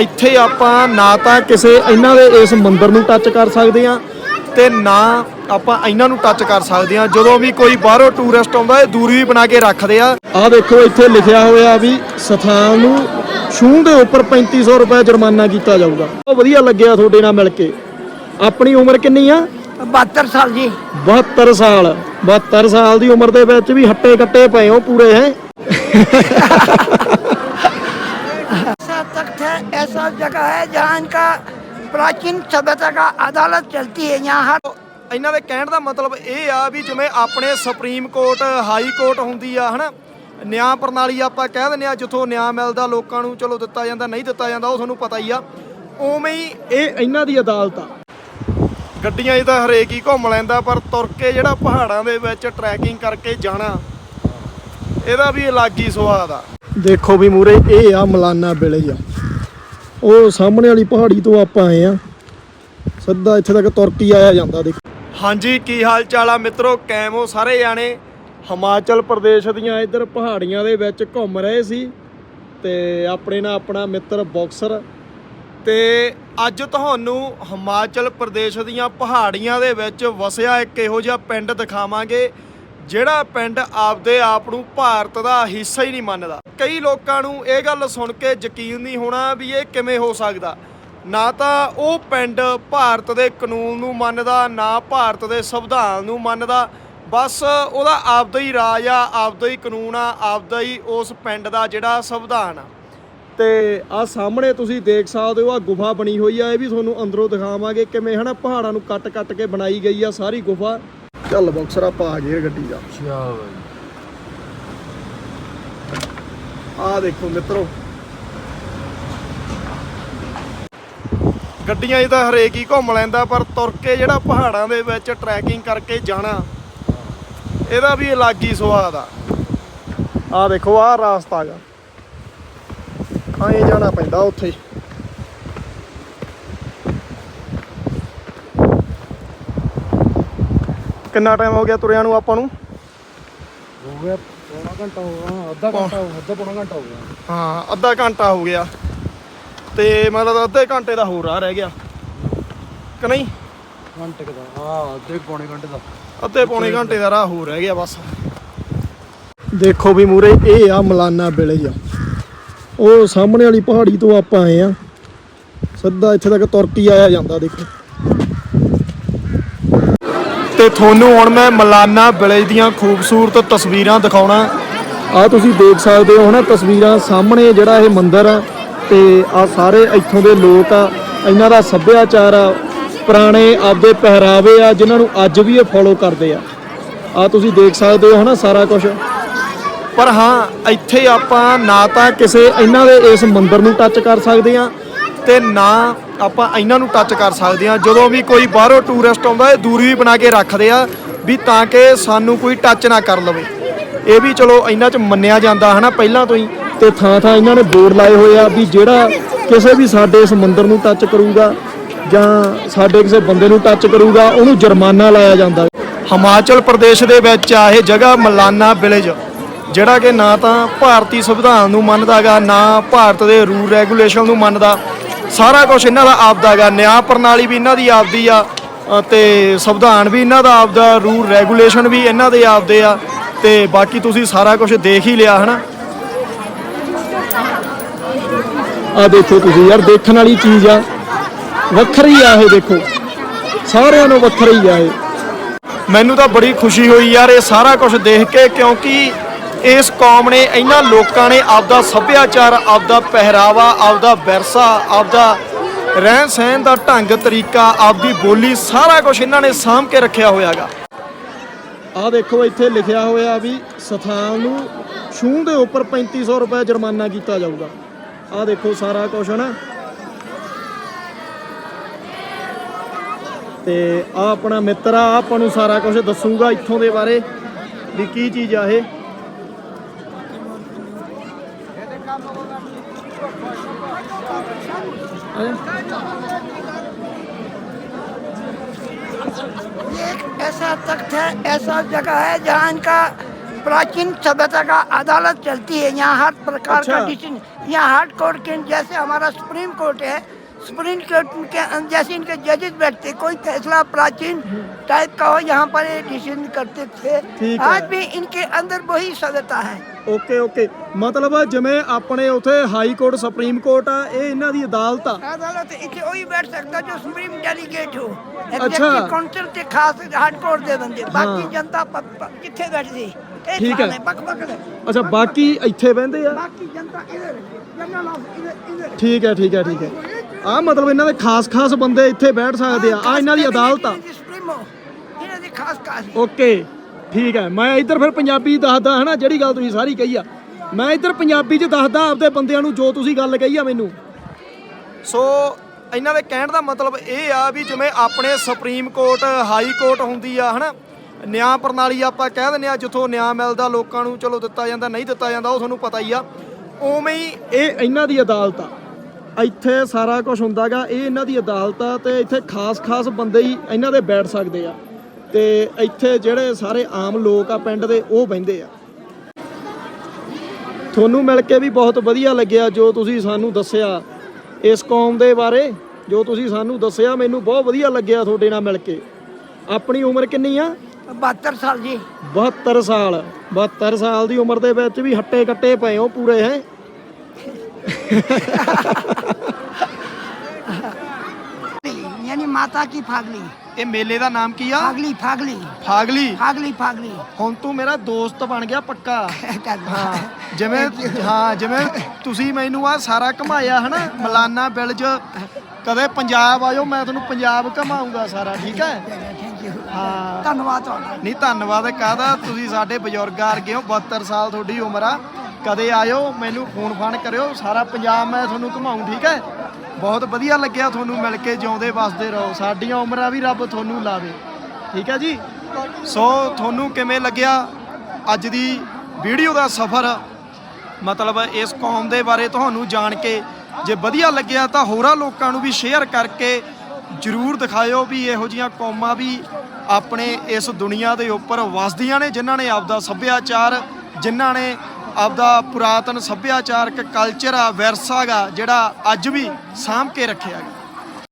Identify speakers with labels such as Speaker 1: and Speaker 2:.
Speaker 1: ਇੱਥੇ ਆਪਾਂ ਨਾ ਤਾਂ ਕਿਸੇ ਇਹਨਾਂ ਦੇ ਇਸ ਮੰਦਿਰ ਨੂੰ ਟੱਚ ਕਰ ਸਕਦੇ ਆ ਤੇ ਨਾ ਆਪਾਂ ਇਹਨਾਂ ਨੂੰ ਟੱਚ ਕਰ ਸਕਦੇ ਆ ਜਦੋਂ ਵੀ ਕੋਈ ਬਾਹਰੋਂ ਟੂਰਿਸਟ ਆਉਂਦਾ ਇਹ ਦੂਰੀ ਵੀ ਬਣਾ ਕੇ ਰੱਖਦੇ ਆ। ਆਹ ਦੇਖੋ ਇੱਥੇ ਲਿਖਿਆ ਹੋਇਆ ਵੀ ਸਥਾਨ ਨੂੰ ਛੂਹ ਦੇ ਉੱਪਰ 3500 ਰੁਪਏ ਜੁਰਮਾਨਾ ਕੀਤਾ ਜਾਊਗਾ। ਬਹੁਤ ਵਧੀਆ ਲੱਗਿਆ ਤੁਹਾਡੇ ਨਾਲ ਮਿਲ ਕੇ। ਆਪਣੀ ਉਮਰ ਕਿੰਨੀ ਆ?
Speaker 2: 72 ਸਾਲ ਜੀ।
Speaker 1: 72 ਸਾਲ। 72 ਸਾਲ ਦੀ ਉਮਰ ਦੇ ਵਿੱਚ ਵੀ ਹੱਟੇ ਕੱਟੇ ਪਏ ਹੋ ਪੂਰੇ ਹੈ?
Speaker 2: ऐसा तख्त है ऐसा जगह है जहाँ इनका प्राचीन सभ्यता का अदालत चलती है यहाँ हर
Speaker 1: ਇਹਨਾਂ ਦੇ ਕਹਿਣ ਦਾ ਮਤਲਬ ਇਹ ਆ ਵੀ ਜਿਵੇਂ ਆਪਣੇ ਸੁਪਰੀਮ ਕੋਰਟ ਹਾਈ ਕੋਰਟ ਹੁੰਦੀ ਆ ਹਨਾ ਨਿਆਂ ਪ੍ਰਣਾਲੀ ਆਪਾਂ ਕਹਿ ਦਿੰਦੇ ਆ ਜਿੱਥੋਂ ਨਿਆਂ ਮਿਲਦਾ ਲੋਕਾਂ ਨੂੰ ਚਲੋ ਦਿੱਤਾ ਜਾਂਦਾ ਨਹੀਂ ਦਿੱਤਾ ਜਾਂਦਾ ਉਹ ਤੁਹਾਨੂੰ ਪਤਾ ਹੀ ਆ ਉਵੇਂ ਹੀ ਇਹ ਇਹਨਾਂ ਦੀ ਅਦਾਲਤ ਆ ਗੱਡੀਆਂ 'ਚ ਤਾਂ ਹਰੇਕ ਹੀ ਘੁੰਮ ਲੈਂਦਾ ਪਰ ਤੁਰ ਕੇ ਜਿਹੜਾ ਪਹਾੜਾਂ ਦੇ ਵਿੱਚ ਟਰੈਕਿੰਗ ਕਰਕੇ ਜਾਣਾ ਇਹਦਾ ਵੀ ਅਲੱਗ ਹੀ ਸਵਾਦ ਆ ਦੇਖੋ ਵੀ ਮੂਰੇ ਇਹ ਆ ਮਲਾਨਾ ਵਿਲੇਜ ਉਹ ਸਾਹਮਣੇ ਵਾਲੀ ਪਹਾੜੀ ਤੋਂ ਆਪਾਂ ਆਏ ਆ। ਸਿੱਧਾ ਇੱਥੇ ਤੱਕ ਤੁਰ ਕੇ ਆਇਆ ਜਾਂਦਾ ਦੇਖੋ। ਹਾਂਜੀ, ਕੀ ਹਾਲ ਚਾਲ ਆ ਮਿੱਤਰੋ? ਕੈਮੋ ਸਾਰੇ ਜਾਣੇ? ਹਿਮਾਚਲ ਪ੍ਰਦੇਸ਼ ਦੀਆਂ ਇੱਧਰ ਪਹਾੜੀਆਂ ਦੇ ਵਿੱਚ ਘੁੰਮ ਰਹੇ ਸੀ ਤੇ ਆਪਣੇ ਨਾਲ ਆਪਣਾ ਮਿੱਤਰ ਬਾਕਸਰ। ਤੇ ਅੱਜ ਤੁਹਾਨੂੰ ਹਿਮਾਚਲ ਪ੍ਰਦੇਸ਼ ਦੀਆਂ ਪਹਾੜੀਆਂ ਦੇ ਵਿੱਚ ਵਸਿਆ ਇੱਕ ਇਹੋ ਜਿਹਾ ਪਿੰਡ ਦਿਖਾਵਾਂਗੇ ਜਿਹੜਾ ਪਿੰਡ ਆਪਦੇ ਆਪ ਨੂੰ ਭਾਰਤ ਦਾ ਹਿੱਸਾ ਹੀ ਨਹੀਂ ਮੰਨਦਾ। ਕਈ ਲੋਕਾਂ ਨੂੰ ਇਹ ਗੱਲ ਸੁਣ ਕੇ ਯਕੀਨ ਨਹੀਂ ਹੋਣਾ ਵੀ ਇਹ ਕਿਵੇਂ ਹੋ ਸਕਦਾ। ਨਾ ਤਾਂ ਉਹ ਪਿੰਡ ਭਾਰਤ ਦੇ ਕਾਨੂੰਨ ਨੂੰ ਮੰਨਦਾ, ਨਾ ਭਾਰਤ ਦੇ ਸੰਵਿਧਾਨ ਨੂੰ ਮੰਨਦਾ। ਬਸ ਉਹਦਾ ਆਪਦਾ ਹੀ ਰਾਜ ਆ, ਆਪਦਾ ਹੀ ਕਾਨੂੰਨ ਆ, ਆਪਦਾ ਹੀ ਉਸ ਪਿੰਡ ਦਾ ਜਿਹੜਾ ਸੰਵਿਧਾਨ ਆ। ਤੇ ਆ ਸਾਹਮਣੇ ਤੁਸੀਂ ਦੇਖ ਸਕਦੇ ਹੋ ਆ ਗੁਫਾ ਬਣੀ ਹੋਈ ਆ, ਇਹ ਵੀ ਤੁਹਾਨੂੰ ਅੰਦਰੋਂ ਦਿਖਾਵਾਂਗੇ ਕਿਵੇਂ ਹਨਾ ਪਹਾੜਾਂ ਨੂੰ ਕੱਟ-ਕੱਟ ਕੇ ਬਣਾਈ ਗਈ ਆ ਸਾਰੀ ਗੁਫਾ। ਚੱਲ ਬਾਕਸਰ ਆਪਾਂ ਆ ਗਏ ਗੱਡੀ ਦਾ। ਆ ਦੇਖੋ ਮਿੱਤਰੋ। ਗੱਡੀਆਂ 'ਚ ਤਾਂ ਹਰੇਕ ਹੀ ਘੁੰਮ ਲੈਂਦਾ ਪਰ ਤੁਰ ਕੇ ਜਿਹੜਾ ਪਹਾੜਾਂ ਦੇ ਵਿੱਚ ਟਰੈਕਿੰਗ ਕਰਕੇ ਜਾਣਾ ਇਹਦਾ ਵੀ ਅਲੱਗ ਹੀ ਸਵਾਦ ਆ। ਆ ਦੇਖੋ ਆਹ ਰਾਸਤਾ ਗਾ ਆਏ ਜਾਣਾ ਪੈਂਦਾ ਉੱਥੇ। ਕਿੰਨਾ ਟਾਈਮ ਹੋ ਗਿਆ ਤੁਰਿਆਂ ਨੂੰ ਆਪਾਂ ਨੂੰ?
Speaker 3: ਹੋ ਗਿਆ ਪੌਣਾ ਘੰਟਾ ਹੋ ਗਿਆ ਅੱਧਾ ਘੰਟਾ ਹੋ ਅੱਧਾ ਪੌਣਾ ਘੰਟਾ ਹੋ ਗਿਆ।
Speaker 1: ਹਾਂ ਅੱਧਾ ਘੰਟਾ ਹੋ ਗਿਆ। ਤੇ ਮਤਲਬ ਅੱਧੇ ਘੰਟੇ ਦਾ ਹੋਰ ਰਾਹ ਰਹਿ ਗਿਆ। ਕਿ ਨਹੀਂ?
Speaker 3: ਘੰਟੇ ਦਾ ਹਾਂ ਅੱਧੇ ਪੌਣੇ ਘੰਟੇ ਦਾ।
Speaker 1: ਅੱਧੇ ਪੌਣੇ ਘੰਟੇ ਦਾ ਰਾਹ ਹੋਰ ਰਹਿ ਗਿਆ ਬਸ। ਦੇਖੋ ਵੀ ਮੂਰੇ ਇਹ ਆ ਮਲਾਨਾ ਵਿਲੇਜ ਆ। ਉਹ ਸਾਹਮਣੇ ਵਾਲੀ ਪਹਾੜੀ ਤੋਂ ਆਪਾਂ ਆਏ ਆ। ਸਿੱਧਾ ਇੱਥੇ ਤੱਕ ਤੁਰ ਕੇ ਹੀ ਆਇਆ ਜਾਂਦਾ ਦੇਖੋ। ਤੇ ਤੁਹਾਨੂੰ ਹੁਣ ਮੈਂ ਮਲਾਨਾ ਵਿਲੇਜ ਦੀਆਂ ਖੂਬਸੂਰਤ ਤਸਵੀਰਾਂ ਦਿਖਾਉਣਾ। ਆ ਤੁਸੀਂ ਦੇਖ ਸਕਦੇ ਹੋ ਨਾ ਤਸਵੀਰਾਂ ਸਾਹਮਣੇ ਜਿਹੜਾ ਇਹ ਮੰਦਿਰ ਆ ਤੇ ਆ ਸਾਰੇ ਇੱਥੋਂ ਦੇ ਲੋਕ ਆ, ਇਹਨਾਂ ਦਾ ਸੱਭਿਆਚਾਰ ਆ, ਪੁਰਾਣੇ ਆਪਦੇ ਪਹਿਰਾਵੇ ਆ, ਜਿਨ੍ਹਾਂ ਨੂੰ ਅੱਜ ਵੀ ਇਹ ਫੋਲੋ ਕਰਦੇ ਆ। ਆ ਤੁਸੀਂ ਦੇਖ ਸਕਦੇ ਹੋ ਨਾ ਸਾਰਾ ਕੁਝ ਪਰ ਹਾਂ, ਇੱਥੇ ਆਪਾਂ ਨਾ ਤਾਂ ਕਿਸੇ ਇਹਨਾਂ ਦੇ ਇਸ ਮੰਦਿਰ ਨੂੰ ਟੱਚ ਕਰ ਸਕਦੇ ਆ ਤੇ ਨਾ ਆਪਾਂ ਇਹਨਾਂ ਨੂੰ ਟੱਚ ਕਰ ਸਕਦੇ ਹਾਂ। ਜਦੋਂ ਵੀ ਕੋਈ ਬਾਹਰੋਂ ਟੂਰਿਸਟ ਆਉਂਦਾ ਇਹ ਦੂਰੀ ਵੀ ਬਣਾ ਕੇ ਰੱਖਦੇ ਆ ਵੀ ਤਾਂ ਕਿ ਸਾਨੂੰ ਕੋਈ ਟੱਚ ਨਾ ਕਰ ਲਵੇ। ਇਹ ਵੀ ਚਲੋ ਇਹਨਾਂ 'ਚ ਮੰਨਿਆ ਜਾਂਦਾ ਹਨਾ ਪਹਿਲਾਂ ਤੋਂ ਹੀ। ਤੇ ਥਾਂ ਥਾਂ ਇਹਨਾਂ ਨੇ ਬੋਰਡ ਲਾਏ ਹੋਏ ਆ ਵੀ ਜਿਹੜਾ ਕਿਸੇ ਵੀ ਸਾਡੇ ਇਸ ਮੰਦਿਰ ਨੂੰ ਟੱਚ ਕਰੂਗਾ ਜਾਂ ਸਾਡੇ ਕਿਸੇ ਬੰਦੇ ਨੂੰ ਟੱਚ ਕਰੂਗਾ, ਉਹਨੂੰ ਜੁਰਮਾਨਾ ਲਾਇਆ ਜਾਂਦਾ ਹਿਮਾਚਲ ਪ੍ਰਦੇਸ਼ ਦੇ ਵਿੱਚ ਆ ਇਹ ਜਗ੍ਹਾ ਮਲਾਨਾ ਵਿਲੇਜ ਜਿਹੜਾ ਕਿ ਨਾ ਤਾਂ ਭਾਰਤੀ ਸੰਵਿਧਾਨ ਨੂੰ ਮੰਨਦਾਗਾ, ਨਾ ਭਾਰਤ ਦੇ ਰੂਲ ਰੈਗੂਲੇਸ਼ਨ ਨੂੰ ਮੰਨਦਾ। ਸਾਰਾ ਕੁਝ ਇਹਨਾਂ ਦਾ ਆਪਦਾ ਗਾ ਨਿਆਂ ਪ੍ਰਣਾਲੀ ਵੀ ਇਹਨਾਂ ਦੀ ਆਪਦੀ ਆ ਤੇ ਸੰਵਿਧਾਨ ਵੀ ਇਹਨਾਂ ਦਾ ਆਪਦਾ ਰੂਲ ਰੈਗੂਲੇਸ਼ਨ ਵੀ ਇਹਨਾਂ ਦੇ ਆਪਦੇ ਆ। ਤੇ ਬਾਕੀ ਤੁਸੀਂ ਸਾਰਾ ਕੁਝ ਦੇਖ ਹੀ ਲਿਆ ਹਨਾ? ਆ ਦੇਖੋ ਤੁਸੀਂ ਯਾਰ ਦੇਖਣ ਵਾਲੀ ਚੀਜ਼ ਆ। ਵੱਖਰੀ ਆ ਇਹ ਦੇਖੋ। ਸਾਰਿਆਂ ਨੂੰ ਵੱਖਰੀ ਆ ਇਹ। ਮੈਨੂੰ ਤਾਂ ਬੜੀ ਖੁਸ਼ੀ ਹੋਈ ਯਾਰ ਇਹ ਸਾਰਾ ਕੁਝ ਦੇਖ ਕੇ ਕਿਉਂਕਿ ਇਸ ਕੌਮ ਨੇ ਇਹਨਾਂ ਲੋਕਾਂ ਨੇ ਆਪਦਾ ਸੱਭਿਆਚਾਰ, ਆਪਦਾ ਪਹਿਰਾਵਾ, ਆਪਦਾ ਵਿਰਸਾ, ਆਪਦਾ ਰਹਿਣ ਸਹਿਣ ਦਾ ਢੰਗ, ਤਰੀਕਾ, ਆਪਦੀ ਬੋਲੀ ਸਾਰਾ ਕੁਝ ਇਹਨਾਂ ਨੇ ਸਾਂਭ ਕੇ ਰੱਖਿਆ ਹੋਇਆਗਾ ਆ ਦੇਖੋ, ਇੱਥੇ ਲਿਖਿਆ ਹੋਇਆ ਵੀ ਸਥਾਨ ਨੂੰ ਛੂਹ ਦੇ ਉੱਪਰ 3500 ਰੁਪਏ ਜੁਰਮਾਨਾ ਕੀਤਾ ਜਾਊਗਾ। ਆ ਦੇਖੋ ਸਾਰਾ ਕੁਝ ਨਾ ਤੇ ਆ ਆਪਣਾ ਮਿੱਤਰ ਆ, ਆਹ ਆਪਾਂ ਨੂੰ ਸਾਰਾ ਕੁਝ ਦੱਸੂਗਾ ਇੱਥੋਂ ਦੇ ਬਾਰੇ ਵੀ ਕੀ ਚੀਜ਼ ਆ ਇਹ।
Speaker 2: ये एक ऐसा तख्त है ऐसा जगह है जहाँ इनका प्राचीन सभ्यता का अदालत चलती है। यहाँ हर प्रकार
Speaker 1: अच्छा।
Speaker 2: का डिसीज़न यहाँ हार्ड कोर्ट के जैसे हमारा सुप्रीम कोर्ट है सुप्रीम कोर्ट के जैसे इनके जजेस बैठते कोई फैसला प्राचीन टाइप का हो यहाँ पर ये डिसीज़न करते थे। आज भी इनके अंदर वही सभ्यता है।
Speaker 1: Okay okay. ਮਤਲਬ ਜਿਵੇਂ ਆਪਣੇ ਉਥੇ ਹਾਈ ਕੋਰਟ ਸੁਪਰੀਮ ਕੋਰਟ ਆ ਇਹ ਇਹਨਾਂ ਦੀ ਅਦਾਲਤ ਆ। ਅਦਾਲਤ
Speaker 2: ਇੱਥੇ ਉਹੀ ਬੈਠ ਸਕਦਾ ਜੋ ਸੁਪਰੀਮ ਡੈਲੀਗੇਟ ਹੋ। ਅੱਛਾ।
Speaker 1: ਕਾਉਂਟਰ
Speaker 2: ਤੇ ਖਾਸ ਹਾਈ ਕੋਰਟ ਦੇ ਬੰਦੇ।
Speaker 1: ਬਾਕੀ ਜਨਤਾ
Speaker 2: ਕਿੱਥੇ ਬੈਠਦੀ? ਠੀਕ ਹੈ।
Speaker 1: ਅੱਛਾ ਬਾਕੀ ਇੱਥੇ ਬੈੰਦੇ ਆ?
Speaker 2: ਬਾਕੀ ਜਨਤਾ ਇਧਰ ਜਨਰਲ ਆਫ ਇਧਰ ਇਧਰ
Speaker 1: ਠੀਕ ਹੈ ਠੀਕ ਹੈ ਠੀਕ ਹੈ। ਆ ਮਤਲਬ ਇਹਨਾਂ ਦੇ ਖਾਸ ਖਾਸ ਬੰਦੇ ਇੱਥੇ ਬੈਠ ਸਕਦੇ ਆ। ਆ ਇਹਨਾਂ ਦੀ ਅਦਾਲਤ ਆ। ਓਕੇ। ਠੀਕ ਹੈ ਮੈਂ ਇੱਧਰ ਫਿਰ ਪੰਜਾਬੀ ਦੱਸਦਾ ਹਨਾ ਜਿਹੜੀ ਗੱਲ ਤੁਸੀਂ ਸਾਰੀ ਕਹੀ ਆ। ਮੈਂ ਇੱਧਰ ਪੰਜਾਬੀ 'ਚ ਦੱਸਦਾ ਆਪਦੇ ਬੰਦਿਆਂ ਨੂੰ ਜੋ ਤੁਸੀਂ ਗੱਲ ਕਹੀ ਆ ਮੈਨੂੰ। ਸੋ ਇਹਨਾਂ ਦੇ ਕਹਿਣ ਦਾ ਮਤਲਬ ਇਹ ਆ ਵੀ ਜਿਵੇਂ ਆਪਣੇ ਸੁਪਰੀਮ ਕੋਰਟ ਹਾਈ ਕੋਰਟ ਹੁੰਦੀ ਆ ਹਨਾ ਨਿਆਂ ਪ੍ਰਣਾਲੀ ਆਪਾਂ ਕਹਿ ਦਿੰਦੇ ਆ ਜਿੱਥੋਂ ਨਿਆਂ ਮਿਲਦਾ ਲੋਕਾਂ ਨੂੰ ਚਲੋ ਦਿੱਤਾ ਜਾਂਦਾ ਨਹੀਂ ਦਿੱਤਾ ਜਾਂਦਾ ਉਹ ਤੁਹਾਨੂੰ ਪਤਾ ਹੀ ਆ। ਉਵੇਂ ਹੀ ਇਹ ਇਹਨਾਂ ਦੀ ਅਦਾਲਤ ਆ। ਇੱਥੇ ਸਾਰਾ ਕੁਝ ਹੁੰਦਾਗਾ ਇਹ ਇਹਨਾਂ ਦੀ ਅਦਾਲਤ ਆ ਤੇ ਇੱਥੇ ਖਾਸ-ਖਾਸ ਬੰਦੇ ਹੀ ਇਹਨਾਂ ਦੇ ਬੈਠ ਸਕਦੇ ਆ। ਤੇ ਇੱਥੇ ਜਿਹੜੇ ਸਾਰੇ ਆਮ ਲੋਕ ਆ ਪਿੰਡ ਦੇ ਉਹ ਬਹਿੰਦੇ ਆ। ਤੁਹਾਨੂੰ ਮਿਲ ਕੇ ਵੀ ਬਹੁਤ ਵਧੀਆ ਲੱਗਿਆ ਜੋ ਤੁਸੀਂ ਸਾਨੂੰ ਦੱਸਿਆ। ਇਸ ਕੌਮ ਦੇ ਬਾਰੇ ਜੋ ਤੁਸੀਂ ਸਾਨੂੰ ਦੱਸਿਆ ਮੈਨੂੰ ਬਹੁਤ ਵਧੀਆ ਲੱਗਿਆ ਤੁਹਾਡੇ ਨਾਲ ਮਿਲ ਕੇ। ਆਪਣੀ ਉਮਰ ਕਿੰਨੀ ਆ?
Speaker 2: 72 ਸਾਲ ਜੀ।
Speaker 1: 72 ਸਾਲ। 72 ਸਾਲ ਦੀ ਉਮਰ ਦੇ ਵਿੱਚ ਵੀ ਹੱਟੇ ਕੱਟੇ ਪਏ ਹੋ ਪੂਰੇ ਹੈ?
Speaker 2: यानी माता की फागली
Speaker 1: ਇਹ ਮੇਲੇ ਦਾ ਨਾਮ ਕੀ ਆ
Speaker 2: फागली फागली
Speaker 1: ਫਾਗਲੀ
Speaker 2: फागली फागली
Speaker 1: ਹੁਣ ਤੂੰ ਮੇਰਾ ਦੋਸਤ ਬਣ ਗਿਆ ਪੱਕਾ
Speaker 2: क्या
Speaker 1: ਹਾਂ ਜਿਵੇਂ ਹਾਂ ਜਿਵੇਂ ਤੁਸੀਂ ਮੈਨੂੰ ਆ ਸਾਰਾ ਘਮਾਇਆ ਹਨਾ ਮਲਾਨਾ ਬਿਲਜ ਕਦੇ ਪੰਜਾਬ ਆਇਓ ਮੈਂ ਤੁਹਾਨੂੰ ਪੰਜਾਬ ਘਮਾਉਂਗਾ ਸਾਰਾ ਠੀਕ ਹੈ
Speaker 2: थैंक यू
Speaker 1: ਹਾਂ
Speaker 2: धन्यवाद ਤੁਹਾਡਾ
Speaker 1: ਨਹੀਂ ਧੰਨਵਾਦ ਕਾਹਦਾ ਤੁਸੀਂ ਸਾਡੇ ਬਜ਼ੁਰਗ ਵਰਗੇ ਹੋ 72 ਸਾਲ ਤੁਹਾਡੀ ਉਮਰ ਆ ਕਦੇ ਆਇਓ ਮੈਨੂੰ ਫੋਨ ਫਾਨ ਕਰਿਓ ਸਾਰਾ ਪੰਜਾਬ ਮੈਂ ਤੁਹਾਨੂੰ ਘੁਮਾਉਂ ਠੀਕ ਹੈ ਬਹੁਤ ਵਧੀਆ ਲੱਗਿਆ ਤੁਹਾਨੂੰ ਮਿਲ ਕੇ ਜਿਉਂਦੇ ਵਸਦੇ ਰਹੋ। ਸਾਡੀਆਂ ਉਮਰਾਂ ਵੀ ਰੱਬ ਤੁਹਾਨੂੰ ਲਾਵੇ। ਠੀਕ ਹੈ ਜੀ? ਸੋ ਤੁਹਾਨੂੰ ਕਿਵੇਂ ਲੱਗਿਆ ਅੱਜ ਦੀ ਵੀਡੀਓ ਦਾ ਸਫ਼ਰ? ਮਤਲਬ ਇਸ ਕੌਮ ਦੇ ਬਾਰੇ ਤੁਹਾਨੂੰ ਜਾਣ ਕੇ ਜੇ ਵਧੀਆ ਲੱਗਿਆ ਤਾਂ ਹੋਰਾਂ ਲੋਕਾਂ ਨੂੰ ਵੀ ਸ਼ੇਅਰ ਕਰਕੇ ਜਰੂਰ ਦਿਖਾਇਓ ਵੀ ਇਹੋ ਜੀਆਂ ਕੌਮਾਂ ਵੀ ਆਪਣੇ ਇਸ ਦੁਨੀਆ ਦੇ ਉੱਪਰ ਵਸਦੀਆਂ ਨੇ, ਜਿਨ੍ਹਾਂ ਨੇ ਆਪਦਾ ਸੱਭਿਆਚਾਰ, ਜਿਨ੍ਹਾਂ ਨੇ ਆਪਦਾ ਪੁਰਾਤਨ ਸੱਭਿਆਚਾਰਕ ਕਲਚਰ ਆ ਵਿਰਸਾ ਗਾ ਜਿਹੜਾ ਅੱਜ ਵੀ ਸਾਂਭ ਕੇ ਰੱਖਿਆ ਗਿਆ।